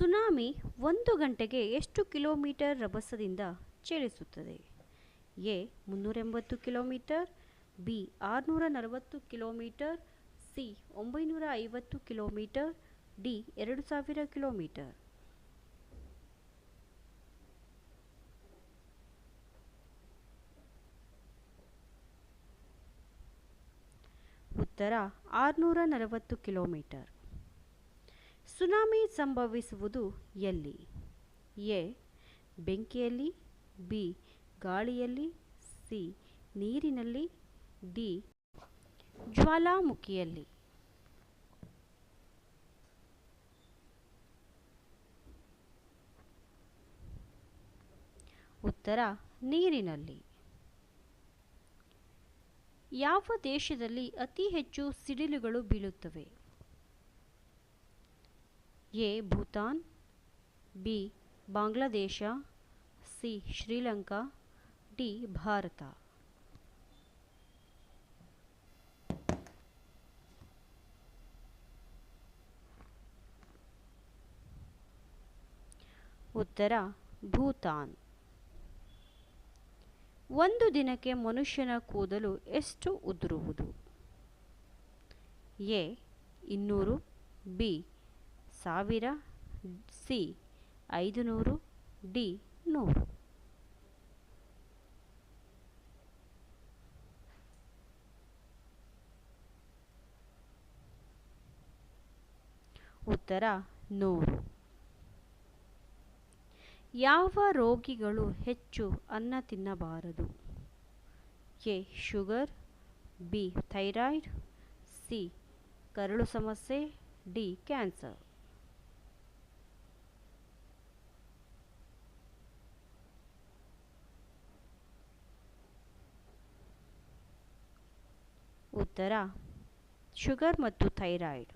Tsunami ಒಂದು ಗಂಟೆಗೆ ಎಷ್ಟು ಕಿಲೋಮೀಟರ್ ರಭಸದಿಂದ ಚಲಿಸುತ್ತದೆ? ಎ ಮುನ್ನೂರ ಎಂಬತ್ತು ಕಿಲೋಮೀಟರ್, ಬಿ ಆರುನೂರ ನಲವತ್ತು ಕಿಲೋಮೀಟರ್, ಸಿ ಒಂಬೈನೂರ ಐವತ್ತು ಕಿಲೋಮೀಟರ್, ಡಿ ಎರಡು ಸಾವಿರ ಕಿಲೋಮೀಟರ್. ಉತ್ತರ ಆರುನೂರ ನಲವತ್ತು ಕಿಲೋಮೀಟರ್. ಸುನಾಮಿ ಸಂಭವಿಸುವುದು ಎಲ್ಲಿ? ಎ. ಬೆಂಕಿಯಲ್ಲಿ, ಬಿ. ಗಾಳಿಯಲ್ಲಿ, ಸಿ. ನೀರಿನಲ್ಲಿ, ಡಿ. ಜ್ವಾಲಾಮುಖಿಯಲ್ಲಿ. ಉತ್ತರ, ನೀರಿನಲ್ಲಿ. ಯಾವ ದೇಶದಲ್ಲಿ ಅತಿ ಹೆಚ್ಚು ಸಿಡಿಲುಗಳು ಬೀಳುತ್ತವೆ? A Bhutan, B Bangladesh, C Sri Lanka, D Bharat. ಉತ್ತರ, ಭೂತಾನ್. ಒಂದು ದಿನಕ್ಕೆ ಮನುಷ್ಯನ ಕೂದಲು ಎಷ್ಟು ಉದುರುವುದು? ಎ, ಇನ್ನೂರು, ಬಿ ಸಾವಿರ ಸಿ ಐದು ನೂರು ಡಿ ನೂರು. ಉತ್ತರ ನೂರು. ಯಾವ ರೋಗಿಗಳು ಹೆಚ್ಚು ಅನ್ನ ತಿನ್ನಬಾರದು? A sugar, B thyroid, C ಕರಳು ಸಮಸ್ಯೆ, ಡಿ ಕ್ಯಾನ್ಸರ್. ಉತ್ತರ ಶುಗರ್ ಮತ್ತು ಥೈರಾಯ್ಡ್.